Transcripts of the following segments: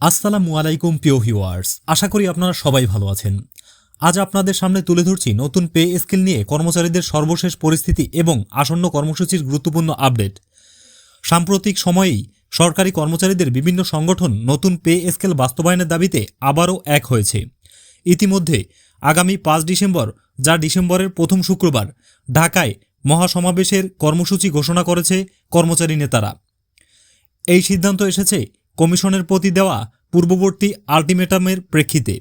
আসসালামু আলাইকুম, প্রিয় ভিউয়ার্স। আশা করি আপনারা সবাই ভালো আছেন। আজ আপনাদের সামনে তুলে ধরছি নতুন পে স্কেল নিয়ে কর্মচারীদের সর্বশেষ পরিস্থিতি এবং আসন্ন কর্মসূচির গুরুত্বপূর্ণ আপডেট। সাম্প্রতিক সময়েই সরকারি কর্মচারীদের বিভিন্ন সংগঠন নতুন পে স্কেল বাস্তবায়নের দাবিতে আবারও এক হয়েছে। ইতিমধ্যে আগামী পাঁচ ডিসেম্বর, যা ডিসেম্বরের প্রথম শুক্রবার, ঢাকায় মহাসমাবেশের কর্মসূচি ঘোষণা করেছে কর্মচারী নেতারা। এই সিদ্ধান্ত এসেছে কমিশনের প্রতি দেওয়া পূর্ববর্তী আলটিমেটামের প্রেক্ষিতে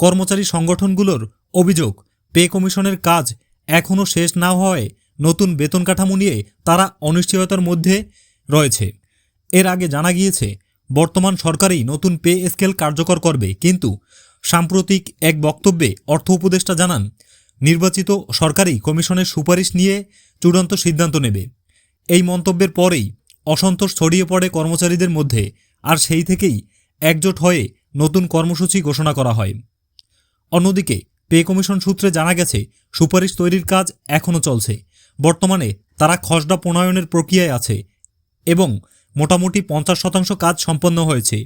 কর্মচারী সংগঠনগুলোর অভিযোগ, পে কমিশনের কাজ এখনও শেষ না হওয়ায় নতুন বেতন কাঠামো নিয়ে তারা অনিশ্চয়তার মধ্যে রয়েছে। এর আগে জানা গিয়েছে, বর্তমান সরকারই নতুন পে স্কেল কার্যকর করবে, কিন্তু সাম্প্রতিক এক বক্তব্যে অর্থ উপদেষ্টা জানান, নির্বাচিত সরকারই কমিশনের সুপারিশ নিয়ে চূড়ান্ত সিদ্ধান্ত নেবে। এই মন্তব্যের পরেই অসন্তোষ ছড়িয়ে পড়ে কর্মচারীদের মধ্যে আর সেই থেকেই একজোট হয়ে নতুন কর্মসূচি ঘোষণা করা হয়। অন্যদিকে পে কমিশন সূত্রে জানা গেছে, সুপারিশ তৈরির কাজ এখনও চলছে। বর্তমানে তারা খসড়া প্রণয়নের প্রক্রিয়ায় আছে এবং মোটামুটি পঞ্চাশ শতাংশ কাজ সম্পন্ন হয়েছে।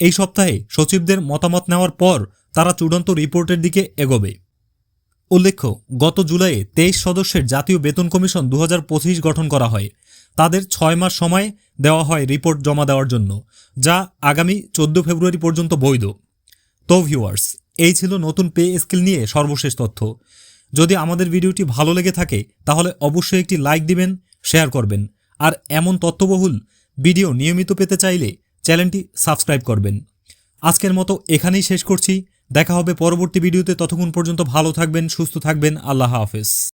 এই সপ্তাহে সচিবদের মতামত নেওয়ার পর তারা চূড়ান্ত রিপোর্টের দিকে এগোবে। উল্লেখ্য, গত জুলাইয়ে তেইশ সদস্যের জাতীয় বেতন কমিশন দু হাজার পঁচিশ গঠন করা হয়। তাদের ছয় মাস সময় দেওয়া হয় রিপোর্ট জমা দেওয়ার জন্য, যা আগামী চোদ্দ ফেব্রুয়ারি পর্যন্ত বৈধ। তো ভিউয়ার্স, এই ছিল নতুন পে স্কেল নিয়ে সর্বশেষ তথ্য। যদি আমাদের ভিডিওটি ভালো লেগে থাকে, তাহলে অবশ্যই একটি লাইক দিবেন, শেয়ার করবেন। আর এমন তথ্যবহুল ভিডিও নিয়মিত পেতে চাইলে চ্যানেলটি সাবস্ক্রাইব করবেন। আজকের মতো এখানেই শেষ করছি। দেখা হবে পরবর্তী ভিডিওতে। ততক্ষণ পর্যন্ত ভালো থাকবেন সুস্থ থাকবেন। আল্লাহ হাফেজ।